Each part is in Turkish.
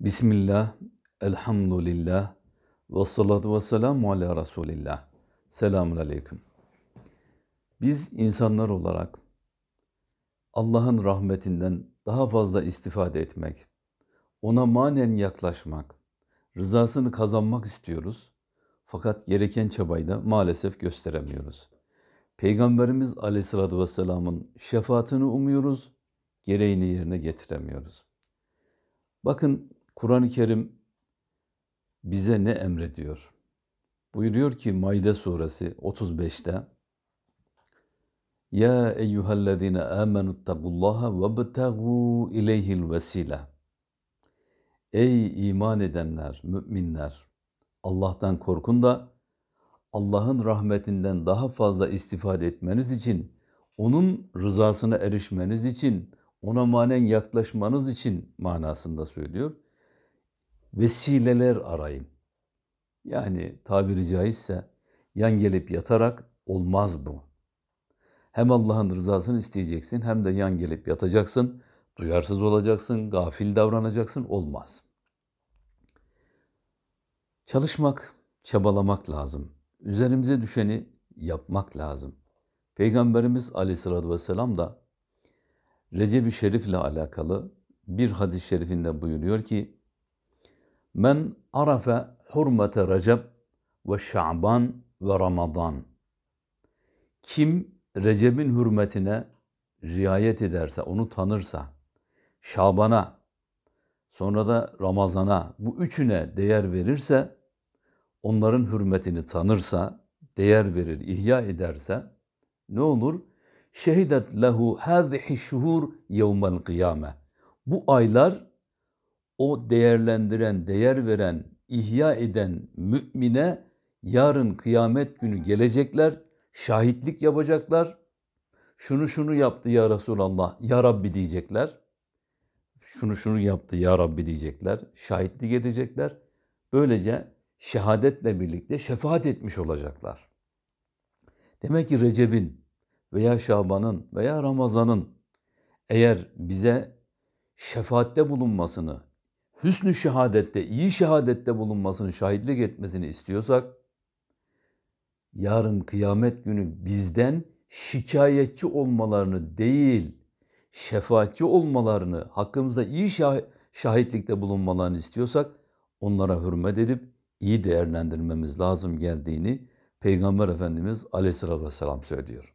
Bismillah, elhamdülillah, ve salatu ve selamu ala Resulillah. Selamun aleyküm. Biz insanlar olarak Allah'ın rahmetinden daha fazla istifade etmek, ona manen yaklaşmak, rızasını kazanmak istiyoruz. Fakat gereken çabayı da maalesef gösteremiyoruz. Peygamberimiz aleyhissalatü vesselamın şefaatini umuyoruz, gereğini yerine getiremiyoruz. Bakın Kur'an-ı Kerim bize ne emrediyor? Buyuruyor ki Maide suresi 35'te Ya eyyühellezine amenuttakullaha ve btegu ileyhil vesile Ey iman edenler, müminler! Allah'tan korkun da Allah'ın rahmetinden daha fazla istifade etmeniz için, onun rızasına erişmeniz için, ona manen yaklaşmanız için manasında söylüyor. Vesileler arayın. Yani tabiri caizse yan gelip yatarak olmaz bu. Hem Allah'ın rızasını isteyeceksin hem de yan gelip yatacaksın, duyarsız olacaksın, gafil davranacaksın olmaz. Çalışmak, çabalamak lazım. Üzerimize düşeni yapmak lazım. Peygamberimiz aleyhissalatü vesselam da Recep-i Şerif ile alakalı bir hadis-i şerifinde buyuruyor ki Men arafe hurmete Recep ve Şaban ve Ramazan Kim Recep'in hürmetine riayet ederse, onu tanırsa, Şaban'a, sonra da Ramazan'a, bu üçüne değer verirse, onların hürmetini tanırsa, değer verir, ihya ederse, ne olur? Şehidet lehu hâzihi şuhur yevmel kıyame. Bu aylar o değerlendiren, değer veren, ihya eden mümine yarın kıyamet günü gelecekler, şahitlik yapacaklar. Şunu şunu yaptı ya Resulallah, ya Rabbi diyecekler. Şunu şunu yaptı ya Rabbi diyecekler, şahitlik edecekler. Böylece şehadetle birlikte şefaat etmiş olacaklar. Demek ki Recep'in veya Şaban'ın veya Ramazan'ın eğer bize şefaatte bulunmasını, hüsnü şehadette, iyi şehadette bulunmasını, şahitlik etmesini istiyorsak, yarın kıyamet günü bizden şikayetçi olmalarını değil, şefaatçi olmalarını, hakkımızda iyi şahitlikte bulunmalarını istiyorsak, onlara hürmet edip iyi değerlendirmemiz lazım geldiğini Peygamber Efendimiz Aleyhisselatü Vesselam söylüyor.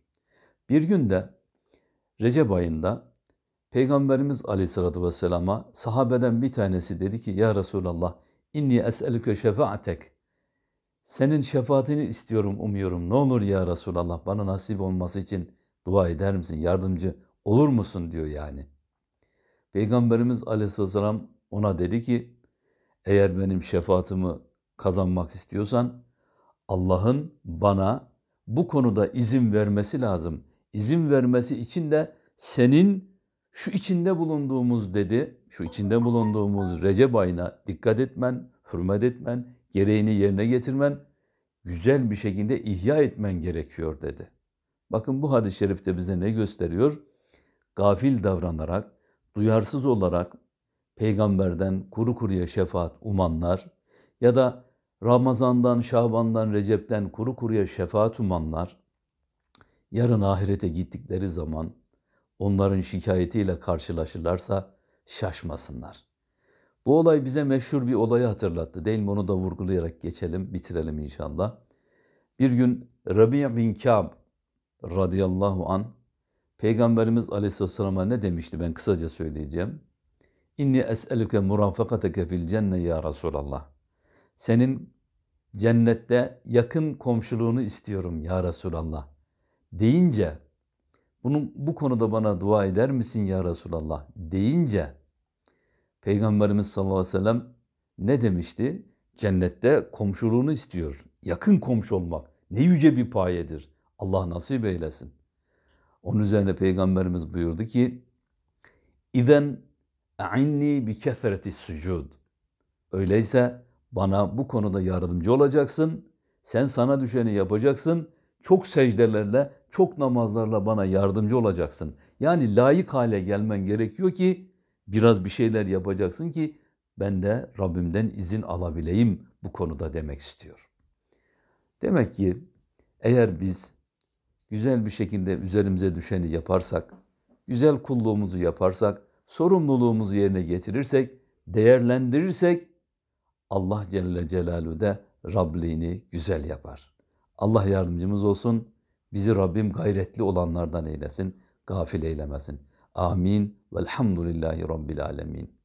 Bir günde Recep ayında Peygamberimiz Aleyhisselatü Vesselam'a sahabeden bir tanesi dedi ki Ya Resulallah inni es'elüke şefaatek senin şefaatini istiyorum, umuyorum. Ne olur ya Resulallah bana nasip olması için dua eder misin? Yardımcı olur musun diyor yani. Peygamberimiz Aleyhisselam ona dedi ki eğer benim şefaatimi kazanmak istiyorsan Allah'ın bana bu konuda izin vermesi lazım. İzin vermesi için de senin şu içinde bulunduğumuz dedi, şu içinde bulunduğumuz Recep ayına dikkat etmen, hürmet etmen, gereğini yerine getirmen, güzel bir şekilde ihya etmen gerekiyor dedi. Bakın bu hadis-i şerifte bize ne gösteriyor? Gafil davranarak, duyarsız olarak peygamberden kuru kuruya şefaat umanlar ya da Ramazan'dan, Şaban'dan, Recep'ten kuru kuruya şefaat umanlar yarın ahirete gittikleri zaman onların şikayetiyle karşılaşırlarsa şaşmasınlar. Bu olay bize meşhur bir olayı hatırlattı. Değil mi? Onu da vurgulayarak geçelim, bitirelim inşallah. Bir gün Rabia bin Kâb radıyallahu an Peygamberimiz aleyhisselam'a ne demişti ben kısaca söyleyeceğim. İnni es'elüke murafakateke fil cenne ya Resulallah. Senin cennette yakın komşuluğunu istiyorum ya Resulallah. Deyince bunu bu konuda bana dua eder misin ya Resulallah deyince Peygamberimiz sallallahu aleyhi ve sellem ne demişti? Cennette komşuluğunu istiyor. Yakın komşu olmak ne yüce bir payedir. Allah nasip eylesin. Onun üzerine Peygamberimiz buyurdu ki İzen a'inni bi kethreti sucud. Öyleyse bana bu konuda yardımcı olacaksın. Sen sana düşeni yapacaksın. Çok secdelerle, çok namazlarla bana yardımcı olacaksın. Yani layık hale gelmen gerekiyor ki biraz bir şeyler yapacaksın ki ben de Rabbimden izin alabileyim bu konuda demek istiyor. Demek ki eğer biz güzel bir şekilde üzerimize düşeni yaparsak, güzel kulluğumuzu yaparsak, sorumluluğumuzu yerine getirirsek, değerlendirirsek Allah Celle Celaluhu de Rabliğini güzel yapar. Allah yardımcımız olsun. Bizi Rabbim gayretli olanlardan eylesin, gafil eylemesin. Amin. Velhamdülillahi Rabbil Alemin.